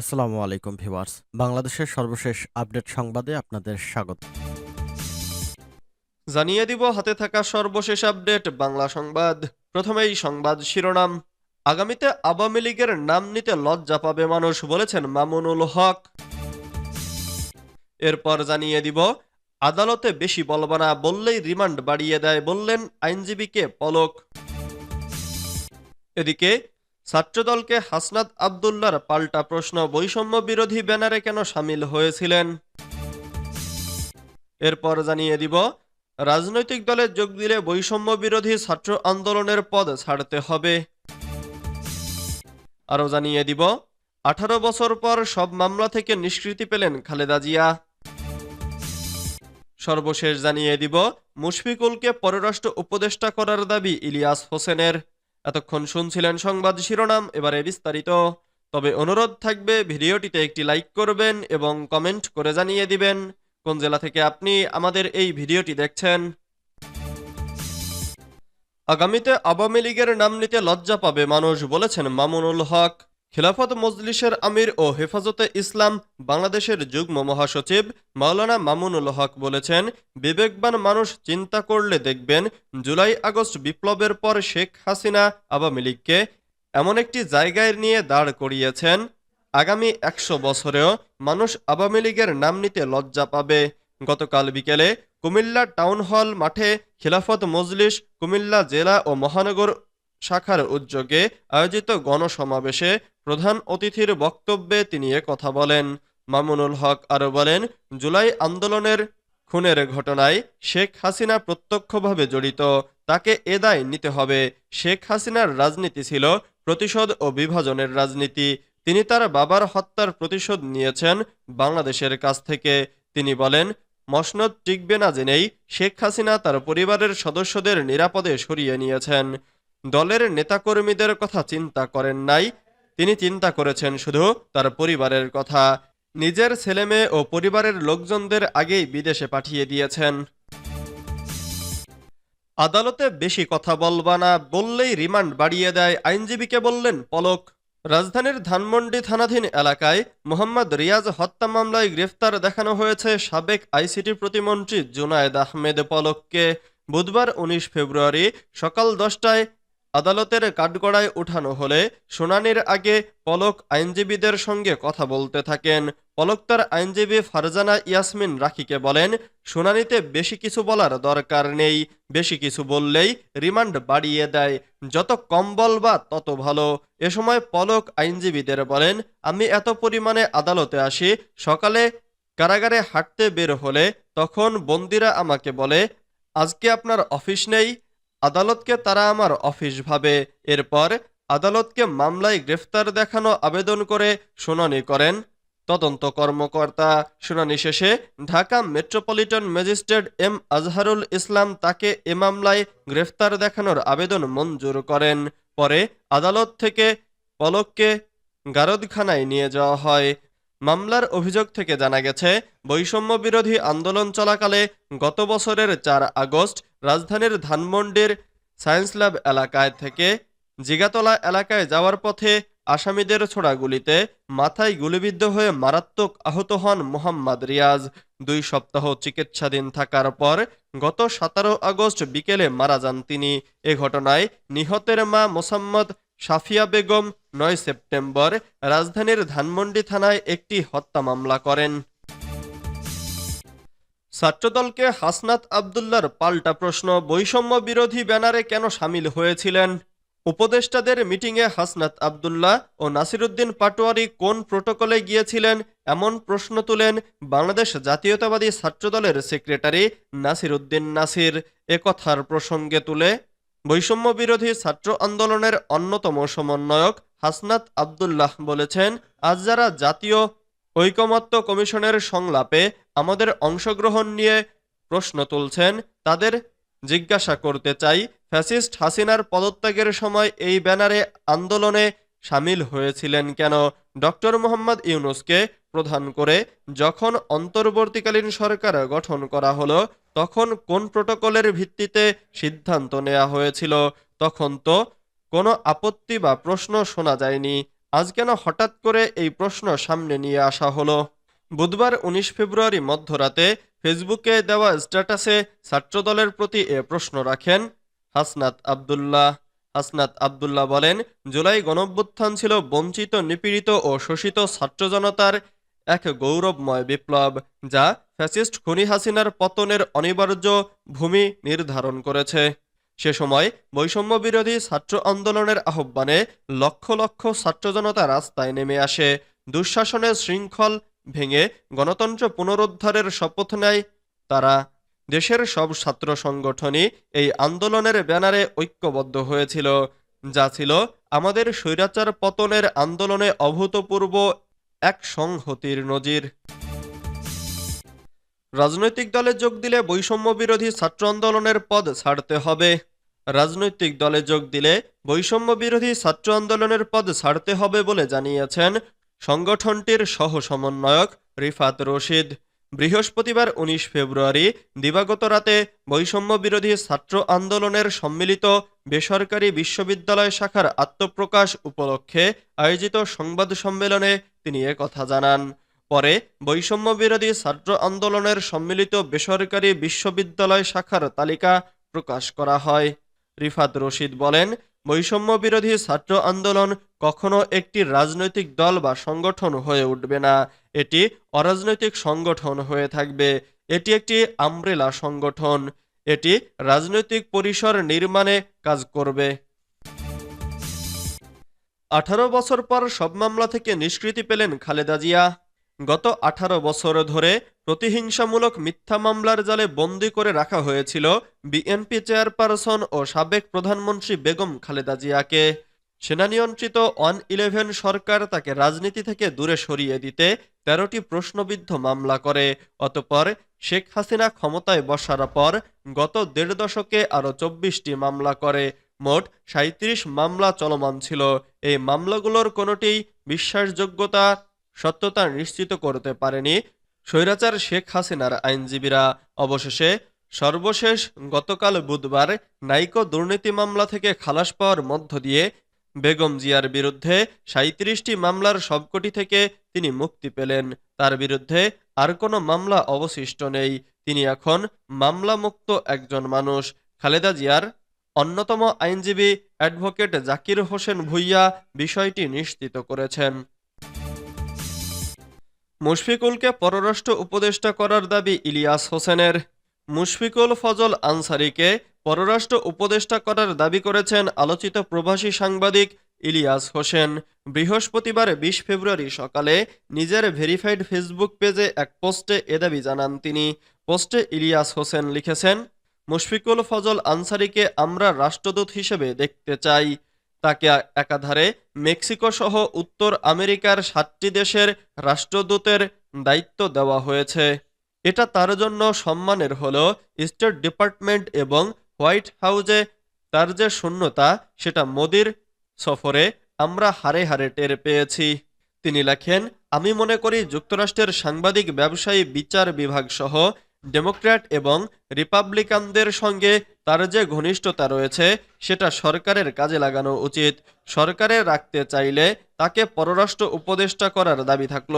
আসসালামু আলাইকুম ভিউয়ার্স। বাংলাদেশের সর্বশেষ আপডেট সংবাদে আপনাদের স্বাগত। জানিয়ে দিব, হাতে থাকা সর্বশেষ আপডেট, বাংলা সংবাদ। প্রথমেই সংবাদ শিরোনাম। আগামীতে আওয়ামী লীগের নাম নিতে লজ্জা পাবে মানুষ, বলেছেন মামুনুল হক। এরপর জানিয়ে দিব, আদালতে বেশি বলবা না, বললেই রিমান্ড বাড়িয়ে দেয়, বললেন আইনজীবীকে পলক। এদিকে ছাত্রদলকে হাসনাত আবদুল্লার পাল্টা প্রশ্ন বৈষম্য বিরোধী ব্যানারে কেন সামিল হয়েছিলেন? এরপর জানিয়ে দিব, রাজনৈতিক দলে যোগ দিলে বৈষম্য বিরোধী ছাত্র আন্দোলনের পদ ছাড়তে হবে। আরও জানিয়ে দিব, আঠারো বছর পর সব মামলা থেকে নিষ্কৃতি পেলেন খালেদা জিয়া। সর্বশেষ জানিয়ে দিব, মুশফিকুলকে পররাষ্ট্র উপদেষ্টা করার দাবি ইলিয়াস হোসেনের। এতক্ষণ শুনছিলেন সংবাদ শিরোনাম, এবারে বিস্তারিত। তবে অনুরোধ থাকবে, ভিডিওটিতে একটি লাইক করবেন এবং কমেন্ট করে জানিয়ে দিবেন কোন জেলা থেকে আপনি আমাদের এই ভিডিওটি দেখছেন। আগামীতে আওয়ামী লীগের নাম নিতে লজ্জা পাবে মানুষ বলেছেন মামুনুল হক। খিলাফত মজলিসের আমির ও হেফাজতে ইসলাম বাংলাদেশের যুগ্ম মহাসচিব মাওলানা মামুনুল হক বলেছেন, বিবেকবান মানুষ চিন্তা করলে দেখবেন জুলাই আগস্ট বিপ্লবের পর শেখ হাসিনা আওয়ামী লীগকে এমন একটি জায়গায় নিয়ে দাঁড় করিয়েছেন। আগামী একশো বছরেও মানুষ আওয়ামী লীগের নাম নিতে লজ্জা পাবে। গতকাল বিকেলে কুমিল্লা টাউন হল মাঠে খিলাফত মজলিস কুমিল্লা জেলা ও মহানগর শাখার উদ্যোগে আয়োজিত গণসমাবেশে প্রধান অতিথির বক্তব্যে তিনি কথা বলেন। মামুনুল হক আরও বলেন, জুলাই আন্দোলনের খুনের ঘটনায় শেখ হাসিনা প্রত্যক্ষভাবে জড়িত, তাকে এ দায় নিতে হবে। শেখ হাসিনার রাজনীতি ছিল প্রতিশোধ ও বিভাজনের রাজনীতি। তিনি তার বাবার হত্যার প্রতিশোধ নিয়েছেন বাংলাদেশের কাছ থেকে। তিনি বলেন, মসনদ টিকবে না জেনেই শেখ হাসিনা তার পরিবারের সদস্যদের নিরাপদে সরিয়ে নিয়েছেন। দলের নেতাকর্মীদের কথা চিন্তা করেন নাই। তিনি চিন্তা করেছেন শুধু তার পরিবারের কথা। নিজের ছেলেমেয়ে ও পরিবারের লোকজনদের আগেই বিদেশে পাঠিয়ে দিয়েছেন। আদালতে বেশি কথা বলবা না, বললেই রিমান্ড বাড়িয়ে দেয় আইনজীবীকে বললেন পলক। রাজধানীর ধানমন্ডি থানাধীন এলাকায় মোহাম্মদ রিয়াজ হত্যা মামলায় গ্রেফতার দেখানো হয়েছে সাবেক আইসিটি প্রতিমন্ত্রী জুনায়েদ আহমেদ পলককে। বুধবার উনিশ ফেব্রুয়ারি সকাল দশটায় আদালতের কাঠগড়ায় উঠানো হলে শুনানির আগে পলক আইনজীবীদের সঙ্গে কথা বলতে থাকেন। পলক তার আইনজীবী ফারজানা ইয়াসমিন রাখিকে বলেন, শুনানিতে বেশি কিছু বলার দরকার নেই, বেশি কিছু বললেই রিমান্ড বাড়িয়ে দেয়, যত কম বলবা তত ভালো। এ সময় পলক আইনজীবীদের বলেন, আমি এত পরিমাণে আদালতে আসি, সকালে কারাগারে হাঁটতে বের হলে তখন বন্দিরা আমাকে বলে, আজকে আপনার অফিস নেই আদালতকে তারা আমার অফিস ভাবে। এরপর আদালতকে মামলায় গ্রেফতার দেখানো আবেদন করে শুনানি করেন। তদন্ত কর্মকর্তা শুনানি শেষে Dhaka metropolitan magistrate M Azharul Islam তাকে এ মামলায় গ্রেফতার দেখানোর আবেদন মঞ্জুর করেন। পরে আদালত থেকে পলককে গারদখানায় নিয়ে যাওয়া হয়। মামলার অভিযোগ থেকে জানা গেছে, বৈষম্য বিরোধী আন্দোলন চলাকালে গত বছরের চার আগস্ট রাজধানীর ধানমন্ডির সায়েন্স ল্যাব এলাকায় থেকে জিগাতলা এলাকায় যাওয়ার পথে আসামিদের ছোড়া গুলিতে মাথায় গুলিবিদ্ধ হয়ে মারাত্মক আহত হন মোহাম্মদ রিয়াজ। দুই সপ্তাহ চিকিৎসাধীন থাকার পর গত সতেরো আগস্ট বিকেলে মারা যান তিনি। এ ঘটনায় নিহতের মা মোসাম্মদ সাফিয়া বেগম নয় সেপ্টেম্বর রাজধানীর ধানমন্ডি থানায় একটি হত্যা মামলা করেন। ছাত্রদলকে হাসনাত আবদুল্লার পাল্টা প্রশ্ন বৈষম্য বিরোধী ব্যানারে কেন সামিল হয়েছিলেন? উপদেষ্টাদের মিটিংয়ে হাসনাত আবদুল্লাহ ও নাসিরুদ্দিন পাটোয়ারি কোন প্রোটোকলে গিয়েছিলেন? এমন প্রশ্ন তুলেন বাংলাদেশ জাতীয়তাবাদী ছাত্রদলের সেক্রেটারি নাসিরুদ্দিন নাসির। একথার প্রসঙ্গে তুলে, বৈষম্য বিরোধী ছাত্র আন্দোলনের অন্যতম সমন্বয়ক হাসনাত আবদুল্লাহ বলেছেন, আজ যারা জাতীয় ঐকমত্য কমিশনের সংলাপে আমাদের অংশগ্রহণ নিয়ে প্রশ্ন তুলছেন। তাদের জিজ্ঞাসা করতে চাই, ফ্যাসিস্ট হাসিনার পদত্যাগের সময় এই ব্যানারে আন্দোলনে সামিল হয়েছিলেন কেন? ডক্টর মোহাম্মদ ইউনুসকে প্রধান করে যখন অন্তর্বর্তীকালীন সরকার গঠন করা হলো, তখন কোন প্রোটোকলের ভিত্তিতে সিদ্ধান্ত নেওয়া হয়েছিল? তখন তো কোনো আপত্তি বা প্রশ্ন শোনা যায়নি। আজ কেন হঠাৎ করে এই প্রশ্ন সামনে নিয়ে আসা হলো? বুধবার উনিশ ফেব্রুয়ারি মধ্যরাতে ফেসবুকে দেওয়া স্ট্যাটাসে ছাত্রদলের প্রতি এ প্রশ্ন রাখেন হাসনাত আবদুল্লাহ। হাসনাত আবদুল্লাহ বলেন, জুলাই গণভ্যুত্থান ছিল বঞ্চিত, নিপীড়িত ও শোষিত ছাত্র জনতার এক গৌরবময় বিপ্লব, যা ফ্যাসিস্ট খুনি হাসিনার পতনের অনিবার্য ভূমি নির্ধারণ করেছে। সে সময় বৈষম্য বিরোধী ছাত্র আন্দোলনের আহ্বানে লক্ষ লক্ষ ছাত্র জনতা রাস্তায় নেমে আসে। দুঃশাসনের শৃঙ্খল ভেঙে গণতন্ত্র পুনরুদ্ধারের শপথ নেয় তারা। দেশের সব ছাত্র সংগঠনই এই আন্দোলনের ব্যানারে ঐক্যবদ্ধ হয়েছিল। যা ছিল আমাদের স্বৈরাচার পতনের আন্দোলনে অভূতপূর্ব এক সংহতির নজির। রাজনৈতিক দলে যোগ দিলে বৈষম্য বিরোধী ছাত্র আন্দোলনের পদ ছাড়তে হবে। রাজনৈতিক দলে যোগ দিলে বৈষম্য বিরোধী ছাত্র আন্দোলনের পদ ছাড়তে হবে বলে জানিয়েছেন সংগঠনটির সহ সমন্বয়ক রিফাত রশিদ। বৃহস্পতিবার উনিশ ফেব্রুয়ারি দিবাগত রাতে বৈষম্য বিরোধী ছাত্র আন্দোলনের সম্মিলিত বেসরকারি বিশ্ববিদ্যালয় শাখার আত্মপ্রকাশ উপলক্ষে আয়োজিত সংবাদ সম্মেলনে তিনি কথা জানান। পরে বৈষম্য বিরোধী ছাত্র আন্দোলনের সম্মিলিত বেসরকারি বিশ্ববিদ্যালয় শাখার তালিকা প্রকাশ করা হয়। রিফাত রশিদ বলেন বৈষম্য বিরোধী ছাত্র আন্দোলন কখনো একটি রাজনৈতিক দল বা সংগঠন হয়ে উঠবে না। এটি অরাজনৈতিক সংগঠন হয়ে থাকবে। এটি একটি আমব্রেলা সংগঠন। এটি রাজনৈতিক পরিসর নির্মাণে কাজ করবে। আঠারো বছর পর সব মামলা থেকে নিষ্কৃতি পেলেন খালেদা জিয়া। গত আঠারো বছর ধরে প্রতিহিংসামূলক মিথ্যা মামলার জালে বন্দি করে রাখা হয়েছিল বিএনপি চেয়ারপারসন ও সাবেক প্রধানমন্ত্রী বেগম খালেদা জিয়াকে। সেনা নিয়ন্ত্রিত ওয়ান ইলেভেন সরকার তাকে রাজনীতি থেকে দূরে সরিয়ে দিতে তেরোটি প্রশ্নবিদ্ধ মামলা করে। অতপর শেখ হাসিনা ক্ষমতায় বসার পর গত দেড় দশকে আরও চব্বিশটি মামলা করে। মোট সাঁত্রিশ মামলা চলমান ছিল। এই মামলাগুলোর কোনোটিই বিশ্বাসযোগ্যতা সত্যতা নিশ্চিত করতে পারেনি স্বৈরাচার শেখ হাসিনার আইনজীবীরা। অবশেষে সর্বশেষ গতকাল বুধবার নাইকো দুর্নীতি মামলা থেকে খালাস পাওয়ার মধ্য দিয়ে বেগম জিয়ার বিরুদ্ধে সাঁত্রিশটি মামলার সবকটি থেকে তিনি মুক্তি পেলেন। তার বিরুদ্ধে আর কোনো মামলা অবশিষ্ট নেই। তিনি এখন মামলামুক্ত একজন মানুষ। খালেদা জিয়ার অন্যতম আইনজীবী অ্যাডভোকেট জাকির হোসেন ভুইয়া বিষয়টি নিশ্চিত করেছেন। মুশফিকুলকে পররাষ্ট্র উপদেষ্টা করার দাবি ইলিয়াস হোসেনের। মুশফিকুল ফজল আনসারিকে পররাষ্ট্র উপদেষ্টা করার দাবি করেছেন আলোচিত প্রবাসী সাংবাদিক ইলিয়াস হোসেন। বৃহস্পতিবার বিশ ফেব্রুয়ারি সকালে নিজের ভেরিফাইড ফেসবুক পেজে এক পোস্টে এ দাবি জানান তিনি। পোস্টে ইলিয়াস হোসেন লিখেছেন, মুশফিকুল ফজল আনসারিকে আমরা রাষ্ট্রদূত হিসেবে দেখতে চাই। তাকে একাধারে মেক্সিকো সহ উত্তর আমেরিকার সাতটি দেশের রাষ্ট্রদূতের দায়িত্ব দেওয়া হয়েছে। এটা তার জন্য সম্মানের হল স্টেট ডিপার্টমেন্ট এবং হোয়াইট হাউজে তার যে শূন্যতা, সেটা মোদির সফরে আমরা হারে হারে টের পেয়েছি। তিনি লেখেন, আমি মনে করি যুক্তরাষ্ট্রের সাংবাদিক, ব্যবসায়ী, বিচার বিভাগ সহ ডেমোক্র্যাট এবং রিপাবলিকানদের সঙ্গে তার যে ঘনিষ্ঠতা রয়েছে, সেটা সরকারের কাজে লাগানো উচিত। সরকারে রাখতে চাইলে তাকে পররাষ্ট্র উপদেষ্টা করার দাবি থাকল।